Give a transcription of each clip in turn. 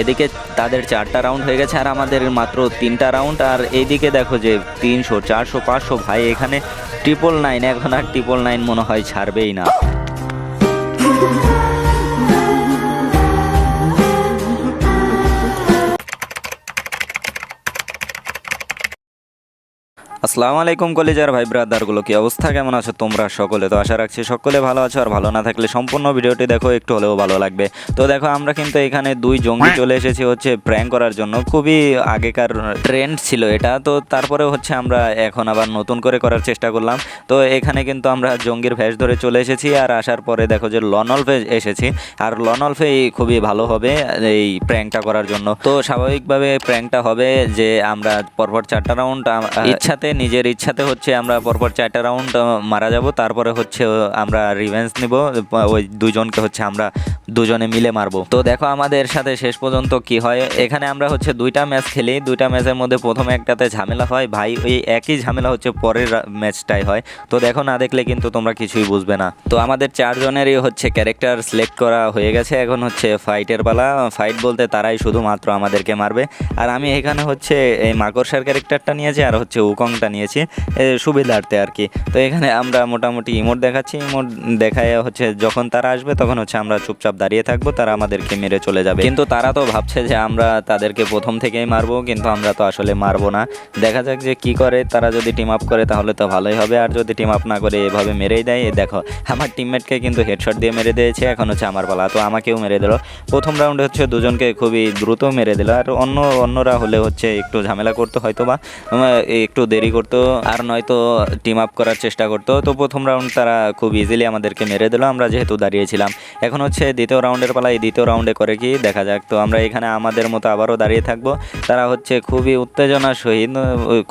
এদিকে তাদের চারটা রাউন্ড হয়ে গেছে আর আমাদের মাত্র তিনটা রাউন্ড আর এইদিকে দেখো যে তিনশো, চারশো, পাঁচশো, ভাই, এখানে ট্রিপল নাইন এখন আর ট্রিপল নাইন মনে হয় ছাড়বেই না। আসসালামু আলাইকুম কলেজের ভাই ব্রাদারগুলো, কি অবস্থা? কেমন আছো তোমরা সকলে? তো আশা রাখছি সকলে ভালো আছো আর ভালো না থাকলে সম্পূর্ণ ভিডিওটি দেখো, একটু হলেও ভালো লাগবে। তো দেখো, আমরা কিন্তু এখানে দুই জঙ্গি চলে এসেছি হচ্ছে প্র্যাঙ্ক করার জন্য। খুবই আগেকার ট্রেন্ড ছিল এটা। তো তারপরে হচ্ছে আমরা এখন আবার নতুন করে করার চেষ্টা করলাম। তো এখানে কিন্তু আমরা জঙ্গির ভেষ ধরে চলে এসেছি আর আসার পরে দেখো যে লনলফে এসেছি। আর লনলফে খুবই ভালো হবে এই প্র্যাঙ্কটা করার জন্য। তো স্বাভাবিকভাবে প্র্যাঙ্কটা হবে যে আমরা পরপর চারটা রাউন্ড ইচ্ছাতে নিজের ইচ্ছাতে হচ্ছে আমরা পরপর চারটা রাউন্ড মারা যাব। তারপরে হচ্ছে আমরা রিভেন্স নিব। ওই দুজনকে হচ্ছে আমরা দুজনে মিলে মারবো। তো দেখো আমাদের সাথে শেষ পর্যন্ত কি হয়? এখানে আমরা হচ্ছে দুইটা ম্যাচ খেলি। দুইটা ম্যাচের মধ্যে প্রথমে একটাতে ঝামেলা হয়। ভাই, ওই একই ঝামেলা হচ্ছে পরের ম্যাচটাই হয়। তো দেখো না দেখলে কিন্তু তোমরা কিছুই বুঝবে না। তো আমাদের চারজনেরই হচ্ছে ক্যারেক্টার সিলেক্ট করা হয়ে গেছে। এখন হচ্ছে ফাইটের পালা। ফাইট বলতে তারাই শুধুমাত্র আমাদেরকে মারবে। আর আমি এখানে হচ্ছে এই মাকড়সার ক্যারেক্টারটা নিয়েছি আর হচ্ছে উকংটা নিয়েছি। সুবিধার্থে আর কি। তো এখানে আমরা মোটামুটি ইমোট দেখাচ্ছি। ইমোট দেখায় হচ্ছে যখন তারা আসবে তখন হচ্ছে আমরা চুপচাপ দাঁড়িয়ে থাকব, তারা আমাদেরকে মেরে চলে যাবে। কিন্তু তারা তো ভাবছে যে আমরা তাদেরকে প্রথম থেকেই মারবো, কিন্তু আমরা তো আসলে মারবো না। দেখা যাক যে কি করে, তারা যদি টিম আপ করে তাহলে তো ভালোই হবে। আর যদি টিম আপ না করে এভাবে মেরেই দেয় দেখো, আমার টিমমেটকে কিন্তু হেডশট দিয়ে মেরে দিয়েছে, এখন হচ্ছে আমার পালা। তো আমাকেও মেরে দিল। প্রথম রাউন্ডে হচ্ছে দুজনকে খুবই দ্রুত মেরে দিল। আর অন্য, অন্যরা হলে হচ্ছে একটু ঝামেলা করতো হয়তো বা একটু দেরি করতো, আর নয়তো টিম আপ করার চেষ্টা করতো। তো প্রথম রাউন্ড তারা খুব ইজিলি আমাদেরকে মেরে দিল, আমরা যেহেতু দাঁড়িয়েছিলাম। এখন হচ্ছে দ্বিতীয় রাউন্ডের পালা, এই দ্বিতীয় রাউন্ডে করে কি দেখা যাক। তো আমরা এখানে আমাদের মতো আবারও দাঁড়িয়ে থাকব। তারা হচ্ছে খুবই উত্তেজনা সহিত,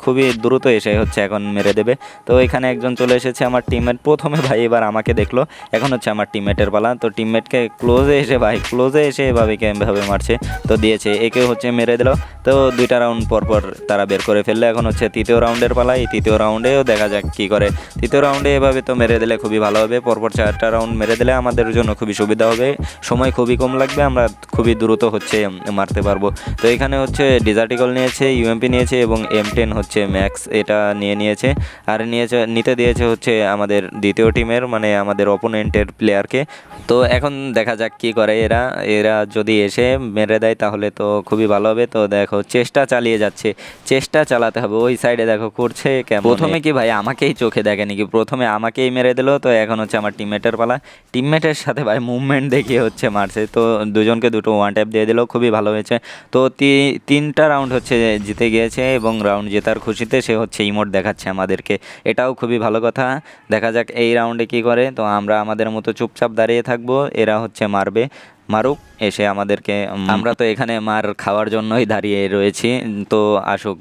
খুবই দ্রুত এসে হচ্ছে এখন মেরে দেবে। তো এখানে একজন চলে এসেছে আমার টিমমেট প্রথমে ভাই এবার আমাকে দেখল। এখন হচ্ছে আমার টিমমেটের পালা। তো টিমমেটকে ক্লোজে এসে ভাই ক্লোজে এসে এভাবে এভাবে মারছে। তো দিয়েছে, একে হচ্ছে মেরে দিল। তো দুইটা রাউন্ড পর পর তারা বের করে ফেলল। এখন হচ্ছে তৃতীয় রাউন্ডের পালা। এই তৃতীয় রাউন্ডেও দেখা যাক কি করে। তৃতীয় রাউন্ডে এভাবে তো মেরে দিলে খুবই ভালো হবে। পরপর চারটা রাউন্ড মেরে দিলে আমাদের জন্য খুবই সুবিধা হবে। সময় খুবই কম লাগবে, আমরা খুবই দ্রুত হচ্ছে মারতে পারব। তো এখানে হচ্ছে ডিজার্টিকল নিয়েছে ইউএমপি নিয়েছে এবং এম টেন হচ্ছে ম্যাক্স এটা নিয়ে নিয়েছে। আর নিয়েছে, নিতে দিয়েছে হচ্ছে আমাদের দ্বিতীয় টিমের মানে আমাদের অপোনেন্টের প্লেয়ারকে তো এখন দেখা যাক কি করে এরা। এরা যদি এসে মেরে দেয় তাহলে তো খুবই ভালো হবে। তো দেখো, চেষ্টা চালিয়ে যাচ্ছে। চেষ্টা চালাতে হবে। ওই সাইডে দেখো করছে কেমন প্রথমে কি ভাই আমাকেই চোখে দেখে নাকি প্রথমে আমাকেই মেরে দিল। তো এখন হচ্ছে আমার টিমমেটের পালা। টিমমেটের সাথে ভাই মুভমেন্ট দেখিয়ে হচ্ছে মারছে। তো দুজনকে দুটো ওয়ান ট্যাপ দিয়ে দিল, খুবই ভালো হয়েছে। তি- তিনটা রাউন্ড হচ্ছে জিতে গিয়েছে এবং রাউন্ড জেতার খুশিতে সে হচ্ছে ইমোট দেখাচ্ছে আমাদেরকে। এটাও খুবই ভালো কথা। দেখা যাক এই রাউন্ডে কি করে। তো আমরা আমাদের মতো চুপচাপ দাঁড়িয়ে থাকব, এরা হচ্ছে মারবে। মারুক, এসে আমাদেরকে আমরা তো এখানে মার খাওয়ার জন্যই দাঁড়িয়ে রয়েছি, তো আসুক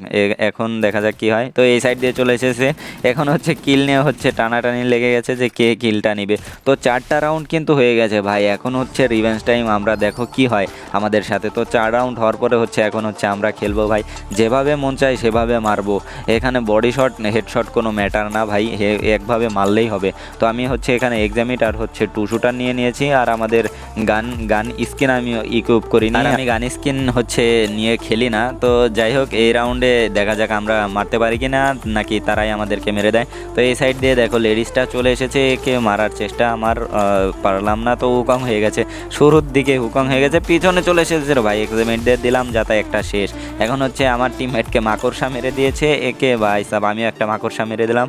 এখন দেখা যাক কি হয়। তো এই সাইড দিয়ে চলে এসেছে। এখন হচ্ছে কিল নিয়ে হচ্ছে টানাটানি লেগে গেছে যে কে কিলটা নিবে। তো চারটা রাউন্ড কিন্তু হয়ে গেছে ভাই, এখন হচ্ছে রিভেন্স টাইম আমরা দেখো কি হয় আমাদের সাথে। তো চার রাউন্ড হওয়ার পরে হচ্ছে এখন হচ্ছে আমরা খেলব ভাই, যেভাবে মন চায় সেভাবে মারবো। এখানে বডি শট হেডশট কোনো ম্যাটার না ভাই একভাবে মারলেই হবে। তো আমি হচ্ছে এখানে এক্সামিট আর হচ্ছে টু শুটার নিয়ে নিয়েছি, আর আমাদের গান গান স্কিন আমি ইকুইপ করি না আমি গান স্কিন হচ্ছে নিয়ে খেলি না। তো যাই হোক এই রাউন্ডে দেখা যাক আমরা মারতে পারি কি না নাকি তারাই আমাদেরকে মেরে দেয়। তো এই সাইড দিয়ে দেখো লেডিসটা চলে এসেছে একে মারার চেষ্টা আমার পারলাম না তো হুকং হয়ে গেছে। শুরুর দিকে হুকং হয়ে গেছে পিছনে চলে এসেছে। ভাই এক্সামিট দিয়ে দিলাম যাতে একটা শেষ। এখন হচ্ছে আমার টিমমেটকে মাকড়সা মেরে দিয়েছে একে ভাই সাব আমিও একটা মাকড়সা মেরে দিলাম।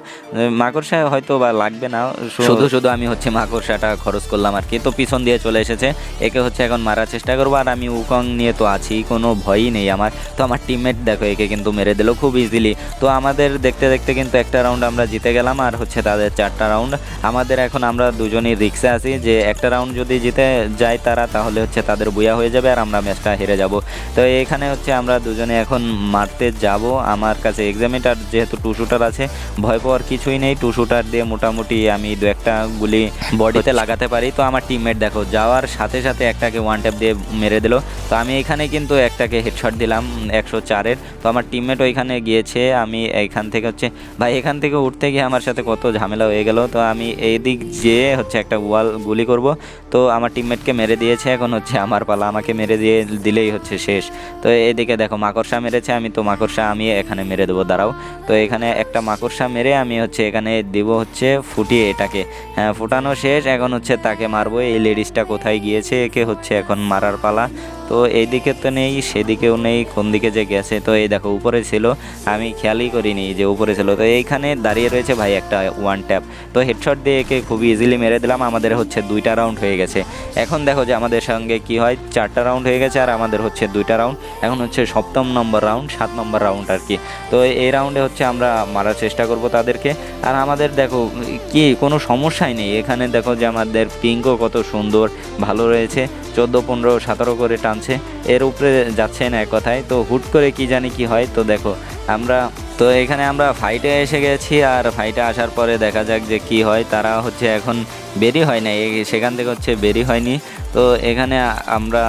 মাকড়সা হয়তো বা লাগবে না শুধু শুধু আমি হচ্ছে মাকড়সাটা খরচ করলাম আর কি। তো পিছন দিয়ে চলে এসেছে একে হচ্ছে এখন মারার চেষ্টা করব। আর আমি উকং নিয়ে তো আছি কোনো ভয়ই নেই আমার। তো আমার টিমমেট দেখো একে কিন্তু মেরে দিল খুব ইজিলি তো আমাদের দেখতে দেখতে কিন্তু একটা রাউন্ড আমরা জিতে গেলাম আর হচ্ছে তাদের চারটা রাউন্ড আমাদের এখন আমরা দুজনই রিক্সে আছি যে একটা রাউন্ড যদি জিতে যায় তারা তাহলে হচ্ছে তাদের বুয়া হয়ে যাবে আর আমরা ম্যাচটা হেরে যাব। তো এখানে হচ্ছে আমরা দুজনে এখন মারতে যাব। আমার কাছে এক্সামিটার যেহেতু টু শুটার আছে ভয় পাওয়ার কিছুই নেই। টু শুটার দিয়ে মোটামুটি আমি দু একটা গুলি বডিতে লাগাতে পারি। তো আমার টিমমেট দেখো যাওয়ার সাথে সাথে একটাকে ওয়ান ওয়ান ট্যাপ দিয়ে মেরে দিল। তো আমি এখানে কিন্তু একটাকে হেডশট দিলাম একশো চারের। তো আমার টিমমেট ওইখানে গিয়েছে, আমি এখান থেকে হচ্ছে, ভাই, এখান থেকে উঠতে গিয়ে আমার সাথে কত ঝামেলা হয়ে গেল। তো আমি এই দিক যেয়ে হচ্ছে একটা ওয়াল গুলি করব। তো আমার টিমমেটকে মেরে দিয়েছে, এখন হচ্ছে আমার পালা। আমাকে মেরে দিয়ে দিলেই হচ্ছে শেষ। তো এদিকে দেখো, মাকড়সা মেরেছে, আমি তো মাকড়সা, আমি এখানে মেরে দেবো, দাঁড়াও। তো এখানে একটা মাকড়সা মেরে আমি হচ্ছে এখানে দিব হচ্ছে, ফুটিয়ে এটাকে। হ্যাঁ ফুটানো শেষ, এখন হচ্ছে তাকে মারবো। এই লেডিসটা কোথায় গিয়েছে একে হচ্ছে এখন মারার পালা। তো এইদিকে তো নেই, সেদিকেও নেই, কোন দিকে যে গেছে, তো এই দেখো উপরে ছিল, আমি খেয়ালই করিনি যে উপরে ছিল। তো এইখানে দাঁড়িয়ে রয়েছে ভাই একটা ওয়ান ট্যাপ তো হেডশট দিয়ে একে খুবই ইজিলি মেরে দিলাম, আমাদের হচ্ছে দুইটা রাউন্ড হয়ে গেছে। এখন দেখো যে আমাদের সঙ্গে কি হয়, চারটা রাউন্ড হয়ে গেছে আর আমাদের হচ্ছে দুইটা রাউন্ড এখন হচ্ছে সপ্তম নম্বর রাউন্ড সাত নম্বর রাউন্ড আর কি। তো এই রাউন্ডে হচ্ছে আমরা মারার চেষ্টা করব তাদেরকে। আর আমাদের দেখো কি, কোনো সমস্যাই নেই। এখানে দেখো যে আমাদের পিঙ্কও কত সুন্দর, ভালো রয়েছে। চোদ্দ, পনেরো, সতেরো করে টানছে। এর উপরে যাচ্ছে না এক কথায়। তো হুট করে কি জানি কি হয়, তো দেখো, আমরা, তো এখানে আমরা ফাইটে এসে গেছি আর ফাইটে আসার পরে দেখা যাক যে কি হয়। তারা হচ্ছে এখন বেরি হয় না সেখান থেকে হচ্ছে বেরি হয়নি। তো এখানে আমরা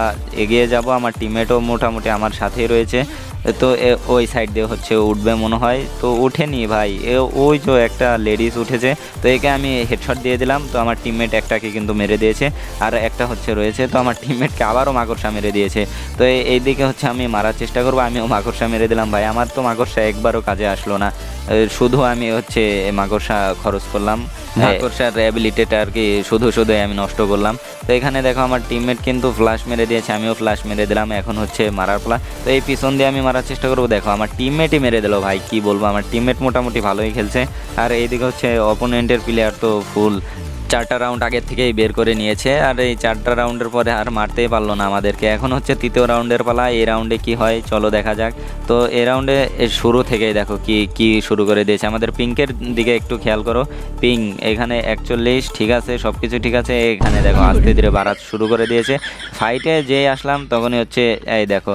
এগিয়ে যাব। আমার টিমেটও মোটামুটি আমার সাথেই রয়েছে। তো ওই সাইড দিয়ে হচ্ছে উঠবে মনে হয়। তো উঠেনি ভাই। এ ওই যে একটা লেডিস উঠেছে। তো একে আমি হেডশট দিয়ে দিলাম। তো আমার টিমমেট একটাকে কিন্তু মেরে দিয়েছে। আর একটা হচ্ছে রয়েছে। তো আমার টিমমেটকে আবারও মাকড়সা মেরে দিয়েছে। তো এই এইদিকে হচ্ছে আমি মারার চেষ্টা করব। আমিও মাকড়সা মেরে দিলাম ভাই। আমার তো মাকড়সা একবারও কাজে আসলো না। শুধু আমি হচ্ছে মাকড়সা খরচ করলাম। মাকড়সার র্যাবিলিটেটা আর কি শুধু শুধু আমি নষ্ট করলাম। তো এখানে দেখো আমার টিমমেট কিন্তু ফ্লাশ মেরে দিয়েছে। আমিও ফ্লাশ মেরে দিলাম। এখন হচ্ছে মারার পালা। তো এই পিছন দিয়ে আমি মারার চেষ্টা করব। দেখো, আমার টিমমেটই মেরে দিল ভাই, কি বলব? আমার টিমমেট মোটামুটি ভালোই খেলছে। আর এইদিকে হচ্ছে অপোনেন্টের প্লেয়ার তো ফুল চারটা রাউন্ড আগের থেকেই বের করে নিয়েছে, আর এই চারটা রাউন্ডের পরে আর মারতেই পারল না আমাদেরকে। এখন হচ্ছে তৃতীয় রাউন্ডের পালা, এই রাউন্ডে কি হয় চলো দেখা যাক। তো এই রাউন্ডে শুরু থেকেই দেখো কি কি শুরু করে দিয়েছে। আমাদের পিঙ্কের দিকে একটু খেয়াল করো। পিং এখানে একচল্লিশ, ঠিক আছে সব কিছু ঠিক আছে। এখানে দেখো আস্তে ধীরে বাড়াতে শুরু করে দিয়েছে। ফাইটে যেই আসলাম, তখনই হচ্ছে, এই দেখো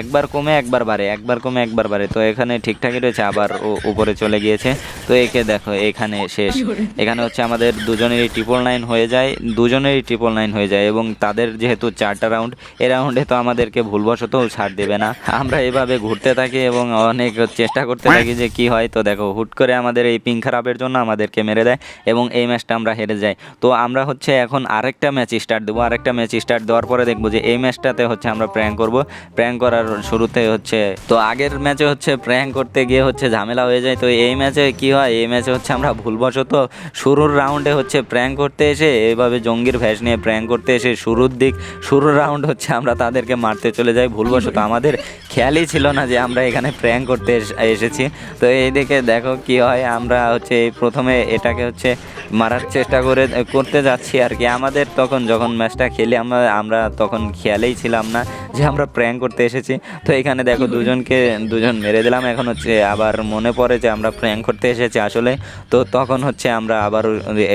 একবার কমে একবার বাড়ে, একবার কমে একবার বাড়ে। তো এখানে ঠিকঠাকই রয়েছে, আবার উপরে চলে গিয়েছে। তো একে দেখো, এখানে শেষ। এখানে হচ্ছে আমাদের দুজনেরই ট্রিপল নাইন হয়ে যায়, দুজনেরই ট্রিপল নাইন হয়ে যায় এবং তাদের যেহেতু চারটা রাউন্ড এ রাউন্ডে তো আমাদেরকে ভুলবশত ছাড় দেবে না। আমরা এভাবে ঘুরতে থাকি এবং অনেক চেষ্টা করতে থাকি যে কি হয়, তো দেখো, হুট করে আমাদের এই পিং খারাপের জন্য আমাদেরকে মেরে দেয় এবং এই ম্যাচটা আমরা হেরে যাই। তো আমরা হচ্ছে এখন আরেকটা ম্যাচ স্টার্ট দেবো, আরেকটা ম্যাচ স্টার্ট দেওয়ার পরে দেখব যে এই ম্যাচটাতে হচ্ছে আমরা প্র্যাঙ্ক করব। প্র্যাঙ্ক করার শুরুতে হচ্ছে, তো আগের ম্যাচে হচ্ছে প্র্যাঙ্ক করতে গিয়ে হচ্ছে ঝামেলা হয়ে যায়, তো এই ম্যাচে কি হয়? এই ম্যাচে হচ্ছে আমরা ভুলবশত শুরুর রাউন্ডে হচ্ছে প্র্যাঙ্ক করতে এসে এভাবে জঙ্গির ভ্যাস নিয়ে প্র্যাঙ্ক করতে এসে শুরুর দিক, শুরুর রাউন্ড হচ্ছে আমরা তাদেরকে মারতে চলে যাই। ভুলবশত আমাদের খেয়ালই ছিল না যে আমরা এখানে প্র্যাঙ্ক করতে এস- এসেছি। তো এই দিকে দেখো কি হয়, আমরা হচ্ছে প্রথমে এটাকে হচ্ছে মারার চেষ্টা করে, করতে যাচ্ছি আর কি। আমাদের তখন যখন ম্যাচটা খেলি, আমরা আমরা তখন খেয়ালেই ছিলাম না। যে আমরা প্র্যাঙ্ক করতে এসেছি। তো এখানে দেখো দুজনকে, দুজন মেরে দিলাম। এখন হচ্ছে আবার মনে পড়ে যে আমরা প্র্যাঙ্ক করতে এসেছি আসলে। তো তখন হচ্ছে আমরা আবার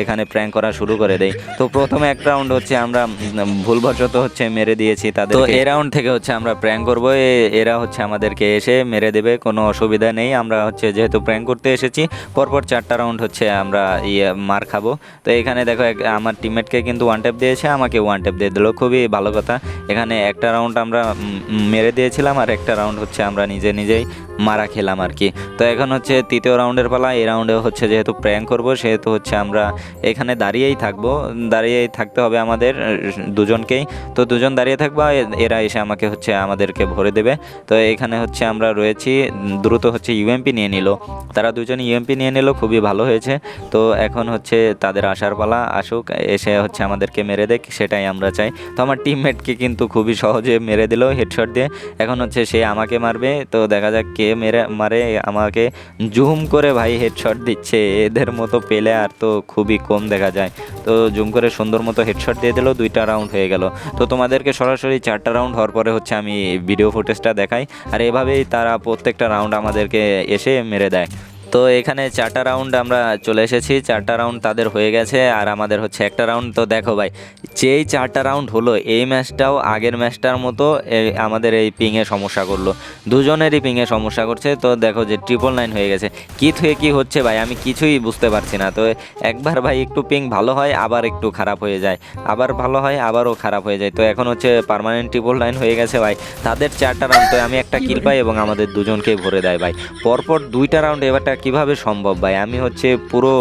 এখানে প্র্যাঙ্ক করা শুরু করে দেই। তো প্রথমে এক রাউন্ড হচ্ছে আমরা ভুলবশত হচ্ছে মেরে দিয়েছি তাদের তো এ রাউন্ড থেকে হচ্ছে আমরা প্র্যাঙ্ক করব। এরা হচ্ছে আমাদেরকে এসে মেরে দেবে, কোনো অসুবিধা নেই। আমরা হচ্ছে যেহেতু প্র্যাঙ্ক করতে এসেছি, পরপর চারটা রাউন্ড হচ্ছে আমরা ইয়ে মার খাব। তো এখানে দেখো আমার টিমমেটকে কিন্তু ওয়ান ট্যাপ দিয়েছে, আমাকে ওয়ান ট্যাপ দিয়ে দিল। খুবই ভালো কথা। এখানে একটা রাউন্ড আমরা মেরে দিয়েছিলাম আর একটা রাউন্ড হচ্ছে আমরা নিজে নিজেই মারা খেলাম আর কি। তো এখন হচ্ছে তৃতীয় রাউন্ডের পালা, এই রাউন্ডে হচ্ছে যেহেতু প্র্যাঙ্ক করব, সেহেতু হচ্ছে আমরা এখানে দাঁড়িয়েই থাকব। দাঁড়িয়েই থাকতে হবে আমাদের দুজনকেই। তো দুজন দাঁড়িয়ে থাকব এরা এসে আমাকে হচ্ছে আমাদেরকে ভরে দেবে। তো এখানে হচ্ছে আমরা রয়েছি, দ্রুত হচ্ছে ইউএমপি নিয়ে নিল। তারা দুজন ইউএমপি নিয়ে নিল, খুবই ভালো হয়েছে। তো এখন হচ্ছে তাদের আসার পালা, আসুক, এসে হচ্ছে আমাদেরকে মেরে দেখ সেটাই আমরা চাই। তো আমার টিমমেটকে কিন্তু খুবই সহজে মেরে দিল হেডশট দিয়ে। এখন হচ্ছে সে আমাকে মারবে, তো দেখা যাক কে মেরে, মারে, আমাকে জুম করে ভাই হেডশট দিচ্ছে। এদের মতো পেলে আর তো খুবই কম দেখা যায়। তো জুম করে সুন্দর মতো হেডশট দিয়ে দিল, দুইটা রাউন্ড হয়ে গেল। তো তোমাদেরকে সরাসরি চারটা রাউন্ড হওয়ার পরে হচ্ছে আমি ভিডিও ফুটেজটা দেখাই। আর এভাবেই তারা প্রত্যেকটা রাউন্ড আমাদেরকে এসে মেরে দেয়। তো এখানে চারটা রাউন্ড আমরা চলে এসেছি। চারটা রাউন্ড তাদের হয়ে গেছে আর আমাদের হচ্ছে একটা রাউন্ড তো দেখো ভাই যেই চারটা রাউন্ড হলো এই ম্যাচটাও আগের ম্যাচটার মতো এই আমাদের এই পিংয়ে সমস্যা করল। দুজনেরই পিংয়ে সমস্যা করছে। তো দেখো যে ট্রিপল নাইন হয়ে গেছে। কী থেকে কী হচ্ছে ভাই? আমি কিছুই বুঝতে পারছি না। তো একবার ভাই একটু পিং ভালো হয় আবার একটু খারাপ হয়ে যায়। আবার ভালো হয় আবারও খারাপ হয়ে যায়। তো এখন হচ্ছে পার্মানেন্ট ট্রিপল নাইন হয়ে গেছে ভাই। তাদের চারটা রাউন্ড তো আমি একটা কিল পাই এবং আমাদের দুজনকে ভরে দেয় ভাই। পরপর দুইটা রাউন্ড এবারটা কীভাবে সম্ভব ভাই? আমি হচ্ছে পুরো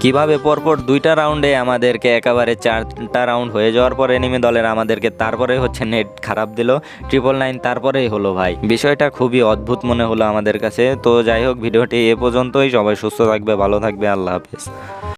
কীভাবে পরপর দুইটা রাউন্ডে আমাদেরকে একেবারে চারটা রাউন্ড হয়ে যাওয়ার পর এনিমি দলের আমাদেরকে তারপরে হচ্ছে নেট খারাপ দিল। ট্রিপল নাইন তারপরেই হলো ভাই। বিষয়টা খুবই অদ্ভুত মনে হলো আমাদের কাছে। তো যাই হোক, ভিডিওটি এ পর্যন্তই। সবাই সুস্থ থাকবে, ভালো থাকবে। আল্লাহ হাফেজ।